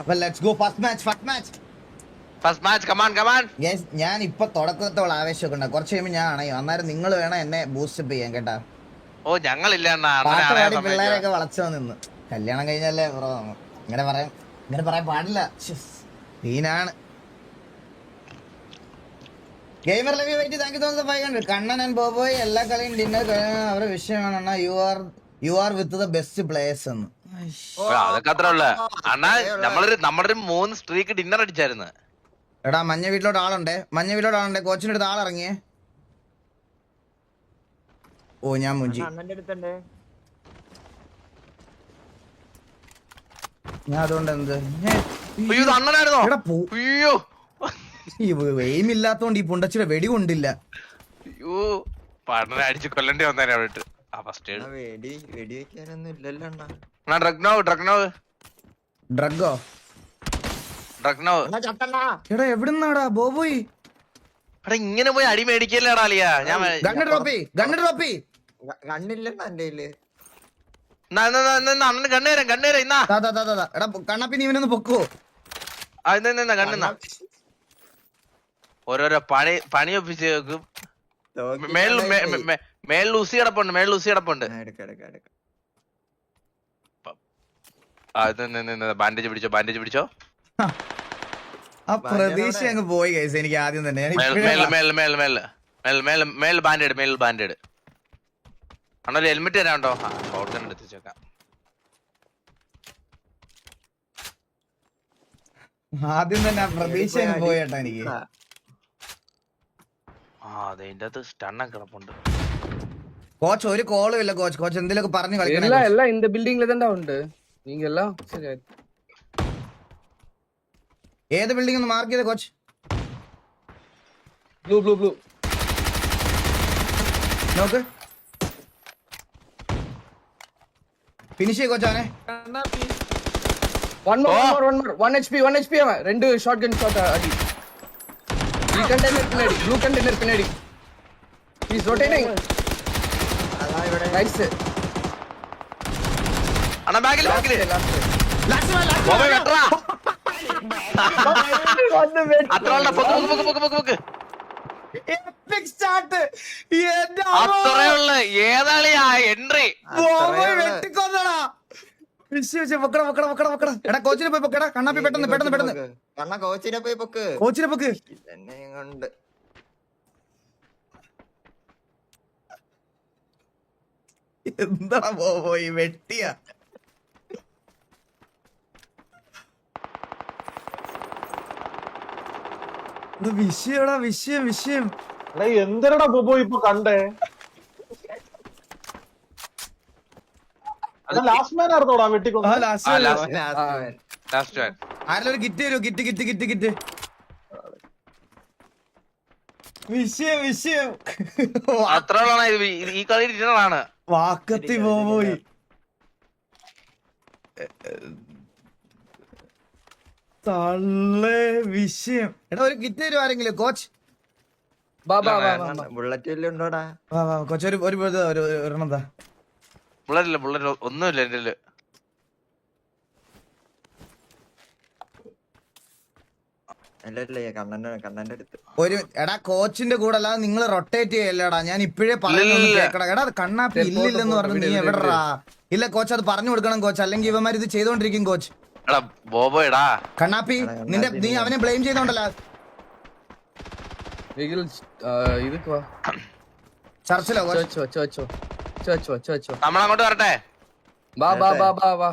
അപ്പൊ let's go first match first match first match come on come on guys ഞാൻ ഇപ്പൊ തുടക്കത്തോളം ആവേശമൊക്കെ ഉണ്ട്. കുറച്ച് കഴിയുമ്പോൾ ഞാൻ അണയും. അന്നേരം നിങ്ങൾ വേണം എന്നെ ബൂസ്റ്റപ്പ് ചെയ്യാൻ കേട്ടാ. ഓ ഞങ്ങളില്ല പിള്ളേരൊക്കെ വളച്ചു നിന്ന് കല്യാണം കഴിഞ്ഞല്ലേ ബ്രോ? ഇങ്ങനെ പറയാം. ഇങ്ങനെ പറയാൻ പാടില്ല. സീനാണ്. Gamer love wait thank you thousand five hundred Kannan and Boboy എല്ലാ കളിയും ഡിന്നർ അവരുടെ വിഷയമാണ് you are you are with the best players എന്ന്. അതൊക്കെ അത്ര ഉള്ള. അണ്ണാ നമ്മളൊരു നമ്മളൊരു മൂന്ന് സ്ട്രീക്ക് ഡിന്നർ അടിച്ചായിരുന്നു. എടാ മഞ്ഞ വീട്ടിലോട്ട് ആളുണ്ടേ? മഞ്ഞ വീട്ടിലോട്ട് ആളുണ്ടേ കോച്ചിന്റെ അടുത്ത് ആളിറങ്ങിയേ. ഓ ഞാൻ മുഞ്ചി. ഞാൻ അതുകൊണ്ട് എന്ത്? അയ്യോ ഈ എയിം ഇല്ലാത്തോണ്ട് ഈ പുണ്ടച്ചിയുടെ വെടി കൊണ്ടില്ല. അടിച്ച് കൊല്ലണ്ടി വന്നേനെ അവിടെ ആ വെടി വെടി വെക്കാനൊന്നും അണ്ണാ. അണ്ണാ ഡ്രഗ് നോ ഡ്രഗ് നോ ഡ്രഗോ ഡ്രഗ് നോ അണ്ണാ ചട്ടണ്ണാ എടാ എവിടുന്നാടാ? ബോബോയ്. എടാ ഇങ്ങനെ പോയി അടി മേടിക്കല്ലേടാ അലിയാ ഞാൻ ഗണ്ണ് ഡ്രോപ്പി ഗണ്ണ് ഡ്രോപ്പി എന്റെ കയ്യിൽ. ഇന്നാ. എടാ കണ്ണപ്പി നീ ഇവനൊന്ന് പൊക്കോ. കണ്ണെന്നാ ഓരോരോ പണി പണി ഒപ്പിച്ച് വെക്കും. മേളിൽ. മേളിൽ ഉസി കിടപ്പുണ്ട് മേളിൽ ഉസി കിടപ്പുണ്ട്. ബാൻഡേജ് പിടിച്ചോ ബാൻഡേജ് പിടിച്ചോ? ആ പ്രതീക്ഷ അങ്ങ് പോയി ഗൈസ് എനിക്ക് ആദ്യം തന്നെ. മേൽ ഇപ്പഴേ മേൽ മേൽ മേൽ മേൽ മേൽ മേൽ മേൽ ബാൻഡേഡ് മേൽ ബാൻഡേഡ് ആണോ ഹെൽമെറ്റ് തരാണ്ടോ ആ ഷോർട്ട് ഗൺ എടുത്ത് വെച്ചേക്കാം. ആദ്യം തന്നെ ആ പ്രതീക്ഷ പോയേട്ടാ പോയി എനിക്ക്. ആ, ആ അതെ ഇതിന്റെ അകത്ത് സ്റ്റണ്ണ കിടപ്പുണ്ട്. കോച്ച് ഒരു കോളും ഇല്ല കോച്ച് കോച്ച് എന്തെങ്കിലുമൊക്കെ പറഞ്ഞു കളിക്കണേ எல்லாம் coach. எல்லாம் இந்த பில்டிங்ல தான்டா உண்டு நீங்க எல்லாம் சரி ഏത് ബിൽഡിംഗ് ഒന്ന് മാർക്ക് ചെയ്ത കോച്ച് ப்ளூ ப்ளூ ப்ளൂ നോക്ക് ഫിനിഷ് ചെയ്യ കോച്ച് അവനെ one more one more one more one HP one HP அவன் ரெண்டு ஷார்ட் கன் ஷாட் அடி ப்ளூ கண்டெய்னர் பின்னாடி ப்ளூ கண்டெய்னர் பின்னாடி இஸ் കോച്ചിനെ പോയി പൊക്ക് പൊക്ക് പൊക്ക് പൊക്ക് എൻട്രി കോച്ചിനെ പോയി പൊക്കടാ കണ്ണാപ്പി പെട്ടെന്ന് പെട്ടെന്ന് പെട്ടെന്ന്. കോച്ചിനെ പോയി പൊക്ക്. കോച്ചിനെ പൊക്ക്. എന്താ പോയി? വെട്ടിയ. വിഷയടാ വിഷയം വിഷയം. എന്തരടാ എന്തിനടാ ബോബോ ഇപ്പൊ കണ്ടേ? അത് ലാസ്റ്റ് മാൻ ആയിരുന്നോടാ വെട്ടിക്കൊണ്ട്? Kit kit kit kit kit. വിഷയം വിഷയം. അത്ര ഈ- കളി ഡിന്നറാണ് വാക്കത്തി പോയി. തള്ളേ വിഷയം. എടാ ഒരു കിറ്റ് തരും ആരെങ്കിലും? കോച്ച്? ബുള്ളറ്റ് കൊച്ചൊരു ഒരു ബുള്ളറ്റ് ഇല്ല ബുള്ളറ്റ് ഒന്നുമില്ല എന്റെ ഒരു എടാ കോച്ചിന്റെ കൂടെ അല്ലാതെ നിങ്ങൾ റൊട്ടേറ്റ് ചെയ്യല്ലടാ. ഞാൻ ഇപ്പോഴേ പറയുന്നത് കേക്കടാ. എടാ കണ്ണാപ്പി ഇല്ലില്ലെന്ന് പറഞ്ഞു നീ എവിടെടാ? ഇല്ല കോച്ച് അത് പറഞ്ഞു കൊടുക്കണം കോച്ച്. അല്ലെങ്കിൽ ഇവന്മാർ ഇത് ചെയ്തോണ്ടിരിക്കും കോച്ച്. ബോബോയടാ കണ്ണാപ്പി നിന്റെ നീ അവനെ ബ്ലെയിം ചെയ്തോണ്ടല്ലോ. ചർച്ചിലോട്ട് വരട്ടെ? ബാ ബാ ബാ ബാ ബാ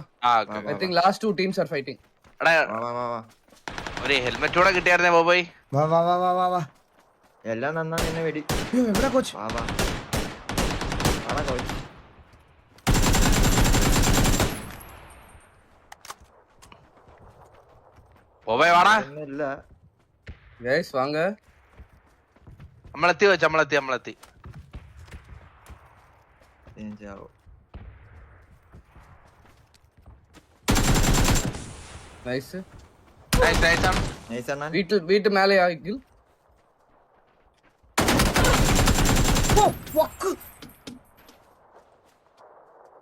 I think last two teams are fighting എടാ ഒരു ഹെൽമെറ്റ് കൂടെ കിട്ടിയായിരുന്നേ ബോബോയ്. വാ വാ വാ വാ വാ വാ. എല്ലാം നന്നാ നിന്നെ വെടി. അയ്യോ എവിടെ കോച്ച്? വാ വാ. വാടാ കോച്ച്. ബോബോയ് വാടാ. ഇല്ല ഗൈസ് വാങ്ക നമ്മളെത്തി വെച്ച് നമ്മളെത്തി നമ്മളെത്തി. ചാവോ നൈസ് നൈസ് ആണ് നൈസ് അണ്ണാ வீட்டு வீட்டு மேலேயா கில்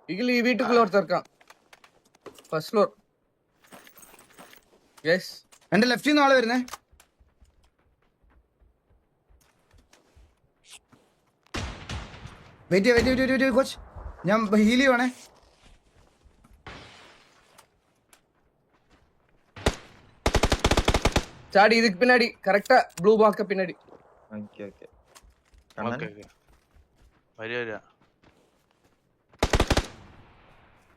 இகில் வீட்டுக்குள்ள ஒருத்தர் இருக்கான் ஃபர்ஸ்ட் ஃப்ளோர் യെസ് എന്റെ ലെഫ്റ്റിൽ നിന്ന് ആള് വരുന്നേ wait wait wait wait coach ഞാൻ ഹീൽ ചെയ്യുവാണേ சாடி இதுக்கு பின்னாடி கரெக்டா ப்ளூ பாக்க பின்னாடி ஓகே ஓகே ஓகே ஓகே வரி வரி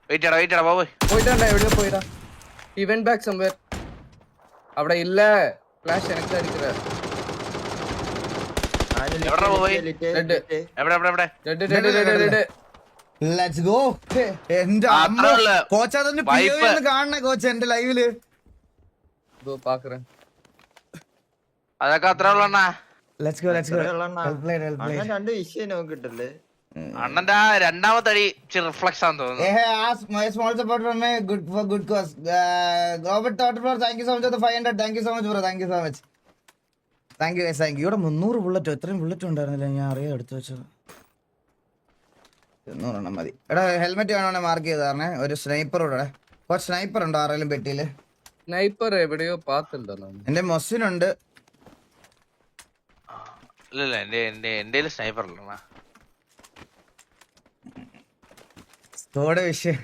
வெயிட்டடா வெயிட்டடா பாபு போய்டாடா எവിടെ போய்டா இவன் பேக் சம்வேர் அவட இல்ல ஃபிளாஷ் எனக்கு தான் அடிக்குற எவடா பாபு ரெட் எவடா எவடா எவடா red red red red let's go എന്റെ അമ്മ കോച്ച് അതൊന്ന് കാണണ കോച്ച് എന്റെ ലൈവിൽ പാക്കറേ അതൊക്കെ അത്ര ഉള്ളണ്ണ ലെറ്റ്സ് ഗോ ലെറ്റ്സ് ഗോ അണ്ണൻ രണ്ട് വിഷയം നോക്കിട്ടല്ലേ അണ്ണന്റെ ആ രണ്ടാമത്തെ അടി റിഫ്ലക്സ് ആണെന്ന് തോന്നുന്നു. hey, ask my small support from me. Good for good cause. Robert Totter, bro. Thank you so much for the 500. Thank you so much, bro. Thank you so much. Thank you guys thank you ഇവിടെ മുന്നൂറ് ബുള്ളറ്റോ bullet ഉണ്ടായിരുന്നില്ല? ഞാൻ അറിയാം എടുത്തു വെച്ചത്. മുന്നൂറെണ്ണം മതി. എടാ helmet വേണമെങ്കിൽ മാർക്ക് ചെയ്ത് തരണേ. ഒരു സ്നൈപ്പർ ഇവിടെ കുറച്ച് സ്നൈപ്പർ ഉണ്ടോ ആരെങ്കിലും പെട്ടിയിൽ? സ്നൈപ്പർ എവിടെയോ പാത്തുണ്ടോ? എന്റെ മൊസിനുണ്ട് ഇല്ല എന്റെ എന്റെ എന്റെ സ്നൈപ്പർ സ്കോഡ് വിഷയം.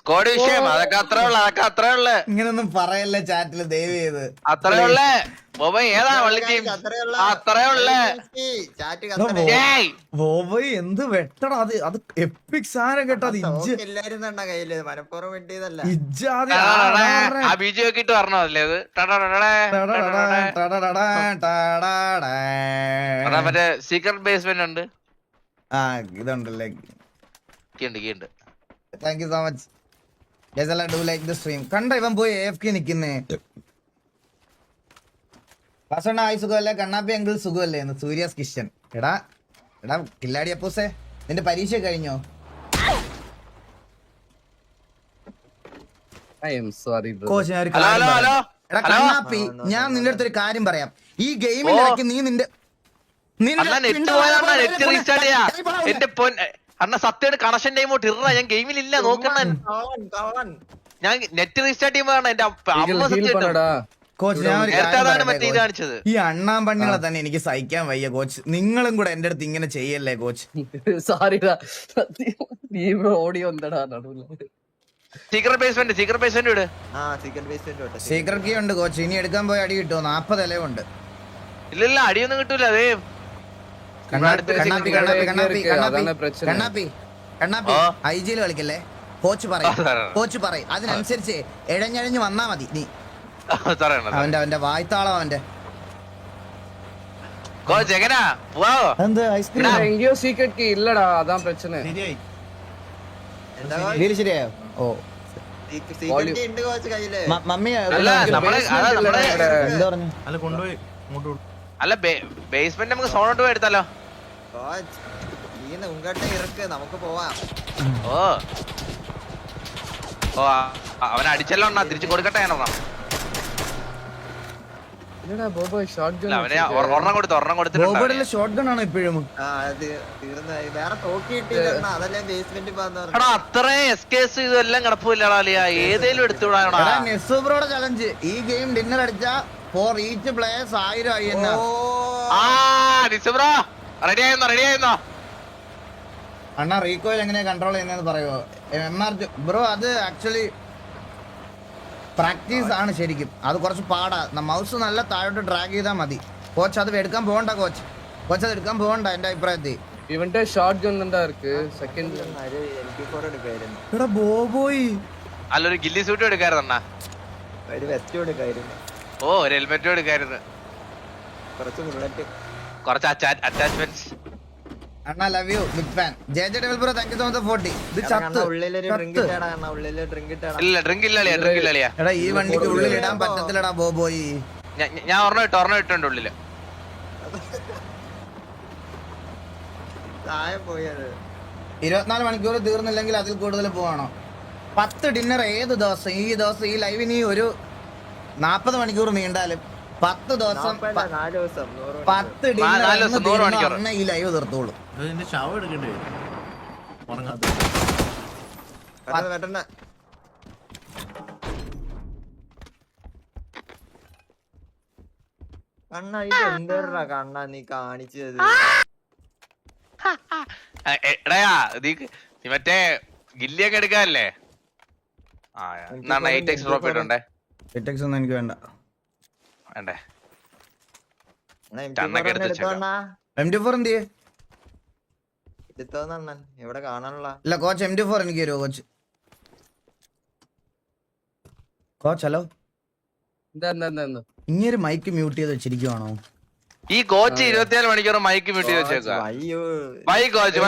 സ്കോഡ് വിഷയം അതൊക്കെ അത്രേ ഉള്ളു അതൊക്കെ അത്രേ ഉള്ളു ഇങ്ങനൊന്നും പറയല്ല ചാറ്റിൽ ദയവ് ചെയ്ത് അത്രേ ഉള്ളു ബോബൈ ഏതാ വള്ളി ടീം അത്രേ ഉള്ളു ചാറ്റ് എടാ, ബോ- ഏയ് ബോബോയ് എന്ത് വെട്ടടാ അത് അത് എപ്പിക് സാധനം കേട്ടോ അത് ഇജ്ജ് ഇജ്ജാതി ആ, ബീജ് നോക്കിട്ട് പറഞ്ഞോ അല്ലേ അത്. മറ്റേ സീക്രട്ട് ബേസ്മെന്റ് ഉണ്ട് ആ ഇതുണ്ടല്ലേ കീണ്ട് കീണ്ട് താങ്ക് യു സോ മച്ച് ഗസല ഡു ലൈക്ക് ദ സ്ട്രീം കണ്ട ഇവൻ പോയി എഫ് കെ നിക്കുന്നേ വാസണ്ണ ആയി സുഖമല്ലേ? കണ്ണാപ്പി അങ്കിൾ സുഖമല്ലേ? എന്ന് സൂര്യാസ് കിഷൻ. എടാ എടാ കില്ലാടി അപ്പൂസേ നിന്റെ പരീക്ഷ കഴിഞ്ഞോ? ഐ എം സോറി കോച്ച് ഞാൻ ഹലോ, ഹലോ, എടാ. കണ്ണാപ്പി ഞാൻ നിന്റെ അടുത്തൊരു കാര്യം പറയാം. ഈ ഗെയിമിൽ ഓ. നീ നിന്റെ നിന്റെ അണ്ണ സത്യയുടെ കണക്ഷൻ ടൈം ഇറ ഞാൻ ഗെയിമിലില്ല നോക്കണ ഞാൻ നെറ്റ് റീസ്റ്റാർട്ട് ചെയ്യുമ്പോഴാണ് എന്റെ അമ്മ സത്യം കോച്ച് ഞാൻ ഈ അണ്ണാൻ പണ്ണികളെ തന്നെ എനിക്ക് സഹിക്കാൻ വയ്യ കോച്ച് നിങ്ങളും കൂടെ എന്റെ അടുത്ത് ഇങ്ങനെ ചെയ്യല്ലേ കോച്ച് സീക്രട്ട് സീക്രട്ട് ഇട്. ആ സീക്രട്ട് സീക്രട്ട് കീ ഉണ്ട് കോച്ച് ഇനി എടുക്കാൻ പോയി അടി കിട്ടുമോ? നാപ്പത് ഇലവുണ്ട് അടിയൊന്നും കിട്ടൂല അതേ. ഐ ജിയിൽ കളിക്കല്ലേ? കോച്ച് പറയും. കോച്ച് പറയും. അതിനനുസരിച്ച് എഴഞ്ഞഴഞ്ഞ് വന്നാ മതി. നീ. അവന്റെ അവന്റെ വായ്ത്താളം അവന്റെ. കോച്ച് എങ്ങനാ? പോവാവോ? എന്ത് ഐസ്ക്രീം? സീക്രട്ട് കീ ഇല്ലടാ അതാ പ്രശ്നം. ശരിയായോ. ഓ. മമ്മി. അല്ല ബേസ്മെന്റ് നമുക്ക് സോണോട്ട് പോയി എടുത്താലോ? ഉങ്കട്ടെ ഇറക്ക് നമുക്ക് പോവാം. ഓ. ഓ അവൻ അടിച്ചല്ലോ അണ്ണാ തിരിച്ചു കൊടുക്കട്ടെ ഒരെണ്ണം. കൊടുത്തു ഒരെണ്ണം കൊടുത്തിട്ടുണ്ട് ബോബോയുടെ ഷോട്ട് ഗൺ ആണോ ഇപ്പോഴും. വേറെ തോക്കി കിട്ടിയില്ല അതല്ലേ ബേസ്മെന്റ് എടാ അത്രയും ഇതെല്ലാം കിടപ്പില്ലടാ അലിയ. ഏതേലും എടുത്തുവിടാനടാ എടാ നെസൂബ്രോടെ ചലഞ്ച് ഈ ഗെയിം ഡിന്നർ അടിച്ച ഫോർ ഈച്ച് പ്ലേയേഴ്സ് ആയിരം ആയി എന്നാ. ആ ഡിസംബ്രോ റെഡിയായിരുന്നോ റെഡിയായിരുന്നോ? അണ്ണാ റീകോയിൽ എങ്ങനെയാ കൺട്രോൾ ചെയ്യുന്നതെന്ന് പറയുമോ എം ആർ ബ്രോ അത് ആക്ച്വലി പ്രാക്ടീസ് ആണ് ശരിക്കും. അത് കുറച്ച് പാടാ. മൗസ് നല്ല താഴോട്ട് ഡ്രാഗ് ചെയ്താൽ മതി. കോച്ച് അത് എടുക്കാൻ പോകണ്ട കോച്ച് കോച്ച് അത് എടുക്കാൻ പോകണ്ട എന്റെ അഭിപ്രായത്തിൽ. ഇവന്റെ ഷോട്ട് ഗൺ എന്താ ഇருக்கு സെക്കൻഡ് എടാ ബോബോയ്. അല്ല ഒരു ഗില്ലി സൂട്ട് എടുക്കായിരുന്നു ഒരു വെസ്റ്റ് എടുക്കായിരുന്നു. ഓ ഒരു ഹെൽമെറ്റും എടുക്കായിരുന്നു. കുറച്ച് ബുള്ളറ്റ് കുറച്ച് attachments Anna love you big fan J J double bro thank you so much forty ഇത് ചത്ത് ഉള്ളിലൊരു ഡ്രിങ്ക്. അണ്ണാ ഡ്രിങ്ക് ഇല്ല ഡ്രിങ്ക് ഇല്ല അളിയാ ഡ്രിങ്ക് ഇല്ല അളിയാ എടാ ഈ വണ്ടിക്ക് ഉള്ളിൽ ഇടാൻ പറ്റത്തില്ലടാ ബോബോയ്. ഞാൻ- ഞാൻ ഒരെണ്ണം ഇട്ട് ഒരെണ്ണം ഇട്ടുണ്ട് ഉള്ളിൽ. താഴെ പോയത്. ഇരുപത്തിനാല് മണിക്കൂർ തീർന്നില്ലെങ്കിൽ അതിൽ കൂടുതൽ പോവാണോ? പത്ത് ഡിന്നർ ഏത് ദിവസം? ഈ ദിവസം ഈ ലൈവിന് ഈ ഒരു നാപ്പത് മണിക്കൂർ നീണ്ടാലും പത്ത് ദിവസം പത്ത്. അന്ന് ഈ ലൈവ് തീർത്തോളൂ. ശവം എടുക്കേണ്ടി വരും. ഉറങ്ങാത്ത. പെട്ടെന്ന് പെട്ടെന്ന്. കണ്ണ ഇത് എന്തേടാ കണ്ണ നീ കാണിച്ചത്? നീ മറ്റേ ഗില്ലിയൊക്കെ എടുക്കാല്ലേ ആ എയ്റ്റ് എക്സ് ഡ്രോപ്പ് ഇട്ടുണ്ടേ എക്സ് ഒന്നും എനിക്ക് വേണ്ട. വേണ്ടേ? കോച്ച് എം ടി ഫോർ എനിക്ക് തരുമോ കോച്ച്? Coach hello? ഇനി ഒരു മൈക്ക് മ്യൂട്ട് ചെയ്ത് വെച്ചിരിക്കുവാണോ? ഈ കോച്ച് ഇരുപത്തിനാല് മണിക്കൂർ മൈക്ക് മ്യൂട്ട് ചെയ്ത് വെച്ചേക്കാം അയ്യോ കോച്ച്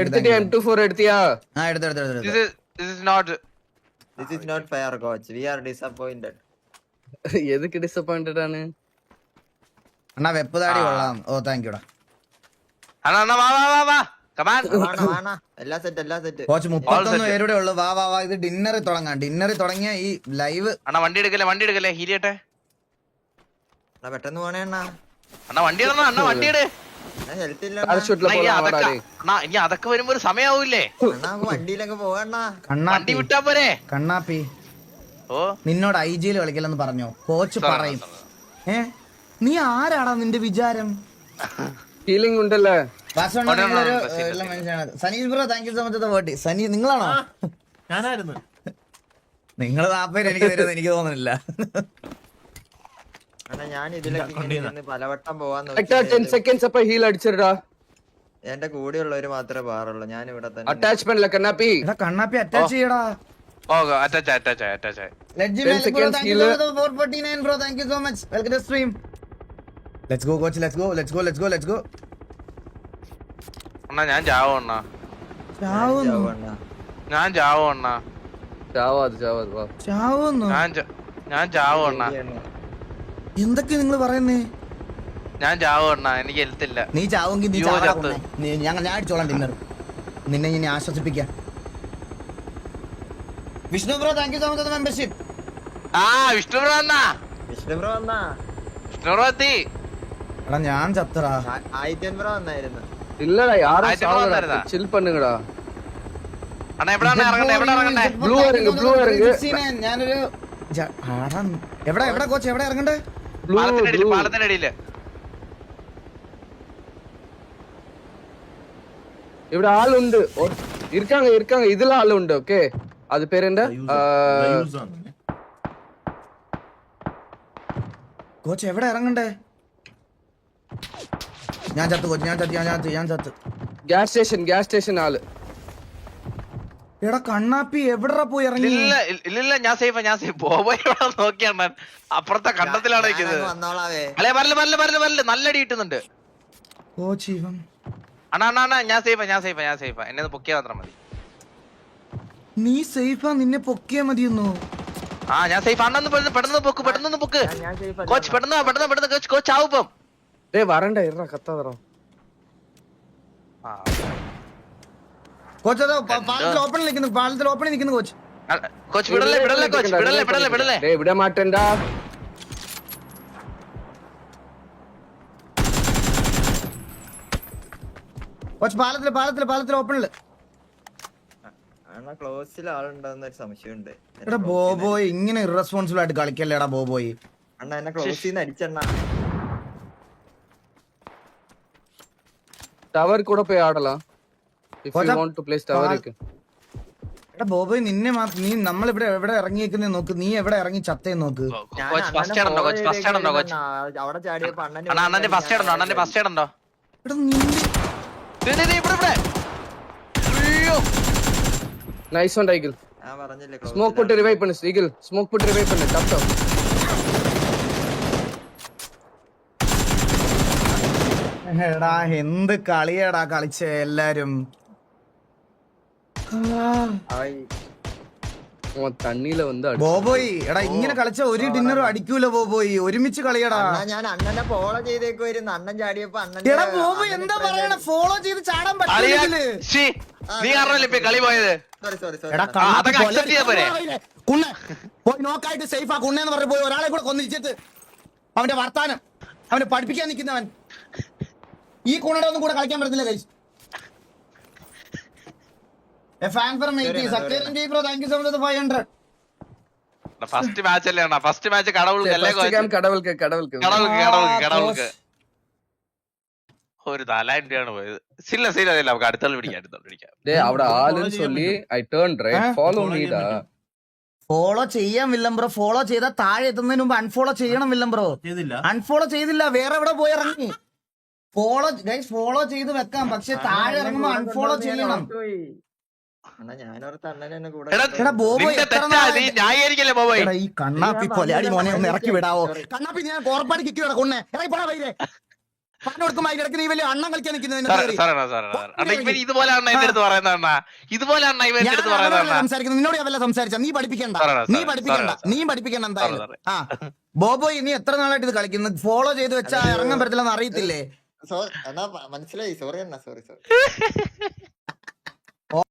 എടുത്തിട്ട് എം ടു ഫോർ എടുത്തിയാ. ആ എടുത്തെടുത്തെടുത്തെടുത്ത് this is not fair coach we are disappointed എതൊക്കെ disappointed ആണ്? അണ്ണാ വെപ്പ് താടി കൊള്ളാം. ഓ താങ്ക് യുടാ അണ്ണാ അണ്ണാ വാ വാ വാ വാ. കോച്ച് മുപ്പത്തൊന്ന് പേരുടെ ഉള്ളു. വാ വാ വാ. ഇത് ഡിന്നറിൽ തുടങ്ങാം. ഡിന്നറിൽ തുടങ്ങിയ ഈ ലൈവ് അണ്ണാ വണ്ടി എടുക്കല്ലേ വണ്ടി എടുക്കല്ലേ? ഹിരിയട്ടെ പെട്ടെന്ന് പോണേ അണ്ണാ. അണ്ണാ വണ്ടി അണ്ണാ വണ്ടി എടു. ഇനി അതൊക്കെ വരുമ്പോ ഒരു സമയാവൂലേ വണ്ടിയിലൊക്കെ വണ്ടി വിട്ടാ പോരെ? കണ്ണാപ്പി. ഓ. നിന്നോട് ഐ ജിയിൽ കളിക്കലെന്ന് പറഞ്ഞോ? കോച്ച് പറയും. ഏ? നീ ആരാടാ നിന്റെ വിചാരം? ഫീലിംഗ് ഉണ്ടല്ലേ? സനീഷ് ബ്രോ സോ മച്ച് നിങ്ങളാണോ? ഞാനായിരുന്നു. നിങ്ങൾ താപ്പേര് എനിക്ക് തരുന്നത് എനിക്ക് തോന്നുന്നില്ല. ഞാൻ ഇതിലേക്ക് പലവട്ടം പോവാൻ സെക്കൻഡ്സ് അപ്പൊ ഹീൽ അടിച്ചിട്ടാ എന്റെ കൂടെയുള്ളവര് മാത്രമേ പാറുള്ളൂ ഞാൻ ഇവിടെ തന്നെ അറ്റാച്ച്മെന്റ് കണ്ണാപ്പി. കണ്ണാപ്പി അറ്റാച്ച് ചെയ്യടാ. Attach attach attach bro thank you so much welcome to stream let's go coach let's go let's go let's go let's go അണ്ണാ ഞാൻ ചാവോ അണ്ണാ. ചാവുന്നു ഞാൻ ചാവോ അണ്ണാ. ചാവാത് ചാവാത് ചാവുന്നു ഞാൻ ഞാൻ ചാവോ അണ്ണാ. എന്തൊക്കെ നിങ്ങൾ പറയുന്നേ ഞാൻ ചാവും അണ്ണാ എനിക്ക് ഹെൽത്തില്ല നീ ചാവെങ്കിൽ നീ അയ്യോ, ചാവടാ ചത്ത്. കൊന്നേ. നീ ഞങ്ങൾ ഞാൻ അടിച്ചോളാം ഡിന്നർ നിന്നെ ഞാൻ ആശ്വസിപ്പിക്കാം Vishnu bro thank you so much membership ആ വിഷ്ണു ബ്രോ അണ്ണാ വിഷ്ണു ബ്രോ വന്നാ വിഷ്ണു ബ്രോ എത്തി എടാ ഞാൻ ചത്തടാ ആ- ആയിത്യൻ ബ്രോ വന്നായിരുന്നു இல்லடா யாரும் ஆயிரத்தி ஐநூறு சாவலடா வந்தாருடா. சில் பண்ணுங்கடா അണ്ണാ എവിടാണ് ഇറങ്ങണ്ടേ എവിടെ ഇറങ്ങണ്ടേ Blue ഇറങ്ങ്, blue ഇറങ്ങ്. 369. ഞാനൊരു ജ- ആടാ, എവിടെ എവിടെ കോച്ച് എവിടെ ഇറങ്ങണ്ടേ ப்ளூ പാലത്തിന്റെ അടിയില് ப்ளூ പാലത്തിന്റെ അടിയില് ഇവിടെ ആളുണ്ട് ഒ- இருக்காங்க இருக்காங்க இதுல ஆளு ഉണ്ട് ஓகே அது பேர் என்ன കോച്ച് എവിടെ ഇറങ്ങണ്ടേ ഞാൻ ചത്ത് കോച്ച് ഞാൻ ചത്ത് ഞാൻ ചത്ത് ഞാൻ ചത്ത് கேஸ் ஸ்டேஷன் கேஸ் ஸ்டேஷன் ஆளு എടാ കണ്ണാപ്പി എവിടെ പോയി ഇറങ്ങി? ഇല്ല ഞാൻ സേഫ് ഞാൻ സേഫ് ബോബോയ് ഇവിടെ ഞാൻ അപ്പുറത്തെ കണ്ടത്തിലാണ് നിൽക്കുന്നത് അല്ലെ വരൽ വരൽ വരൽ വരൽ. നല്ല അടി കിട്ടുന്നുണ്ട്. ഓ ജീവൻ. അണ്ണാ അണ്ണാ അണ്ണാ ഞാൻ സേഫാ ഞാൻ സേഫാ ഞാൻ സേഫാ എന്നെ പൊക്കിയാ മാത്രം മതി. നീ സേഫാ നിന്നെ പൊക്കിയാ മതിയെന്നു? ആ ഞാൻ സേഫ് അണ്ണന്ന് പെട്ടെന്ന് പെട്ടെന്ന് പൊക്ക് പെട്ടെന്ന് പൊക്ക്. കോച്ച് പെട്ടെന്ന് പെട്ടെന്ന് പെട്ടെന്ന് കോച്ച് കോച്ച് ആവുമ്പം ഡേ വരണ്ടേ ഇറ കത്താതറോ ആ. കോച്ച് അതോ പാലത്തിൽ ഓപ്പൺ നിൽക്കുന്നു പാലത്തിൽ ഓപ്പൺ നിൽക്കുന്നു കോച്ച്. കോച്ച് വിടല്ലേ വിടല്ലേ കോച്ച് വിടല്ലേ വിടല്ലേ വിടല്ലേ. ഇവിടെ മാറ്റണ്ട. കോച്ച് പാലത്തിൽ പാലത്തിൽ പാലത്തിൽ ഓപ്പണിൽ ക്ലോസിൽ ആളുണ്ടെന്ന് ഒരു സംശയമുണ്ട്. എടാ ബോബോയ് ഇങ്ങനെ ഇറസ്പോൺസിബിൾ ആയിട്ട് കളിക്കല്ലേടാ ബോബോയ്. അണ്ണ എന്നെ ക്ലോസിൽ നിന്ന് ടവർ കൂടെ പോയി ആടലാ. if you want to tower ബോബോയ് നിന്നെ മാത്രം നീ നമ്മളിവിടെ എവിടെ ഇറങ്ങി നോക്ക്. നീ എവിടെ ഇറങ്ങി ചത്തേ നോക്ക്. നൈസ് സ്മോക്ക് പൊട്ട് റിവൈവ് പണി ഡൈഗിൾ സ്മോക്ക് പൊട്ട് റിവൈവ് പണി ടപ്പ് എന്ത് കളിയാടാ കളിച്ച എല്ലാരും. തണ്ണിയില വന്ന് ബോബോയ് എടാ ഇങ്ങനെ കളിച്ച ഒരു ഡിന്നറും അടിക്കൂല ബോബോയ്. ഒരുമിച്ച് കളിയടാ. ഞാൻ അണ്ണനെ ഫോളോ ചെയ്തേക്കുവായിരുന്നു അണ്ണൻ ചാടിയപ്പോ അണ്ണൻ എടാ ബോബോയ് എന്താ പറയണ? ഫോളോ ചെയ്ത് ചാടാൻ പറ്റില്ല നീ അറിഞ്ഞല്ലേ ഇപ്പൊ കളി പോയത്? കുണ്ണ പോയി നോക്കായിട്ട് സേഫാ കുണ്ണെന്ന് പറഞ്ഞു പോയി ഒരാളെ കൂടെ കൊന്നിരിച്ചിട്ട് അവന്റെ വർത്താനം. അവനെ പഠിപ്പിക്കാൻ നിൽക്കുന്നവൻ. ഈ കുണ്ണയുടെ ഒന്നും കൂടെ കളിക്കാൻ പറ്റുന്നില്ല കഴിച്ചു ഫസ്റ്റ് മാച്ച് അല്ലേ ഫസ്റ്റ് മാച്ച് ഒരു നാലായിരം പോയത്. സില്ല സില്ല സില്ല നമുക്ക് അടുത്ത പിടിക്കാം പിടിക്കാം. ഐ റൈറ്റ് ഫോളോ മീടാ ഫോളോ ചെയ്യാൻ വില്ലം ബ്രോ ഫോളോ ചെയ്താൽ താഴെ എത്തുന്നതിന് മുമ്പ് അൺഫോളോ ചെയ്യണം വില്ലം ബ്രോ അൺഫോളോ ചെയ്തില്ല. വേറെ എവിടെ പോയി ഇറങ്ങി? ഫോളോ ഫോളോ ചെയ്ത് വെക്കാം. പക്ഷെ താഴെ ഇറങ്ങുമ്പോ അൺഫോളോ ചെയ്യണം. ഈ കണ്ണാപ്പി കൊലയാടി മോനെ ഒന്ന് ഇറക്കി വിടാവോ? കണ്ണാപ്പി ഞാൻ കോർപ്പാടി കിക്കി കിടക്കുന്നേ ഇറക്കി പോടാ വൈരേ. നിന്നോട് സംസാരിച്ച? നീ പഠിപ്പിക്കണ്ട. നീ പഠിപ്പിക്കണ്ട. നീ പഠിപ്പിക്കണ്ട എന്തായാലും. ആ. ബോബോയ് നീ എത്ര നാളായിട്ട് ഇത് കളിക്കുന്നത് ഫോളോ ചെയ്ത് വെച്ചാ ഇറങ്ങാൻ പറ്റത്തില്ലെന്ന് അറിയത്തില്ലേ? മനസ്സിലായി. സോറി അണ്ണാ സോറി സോറി.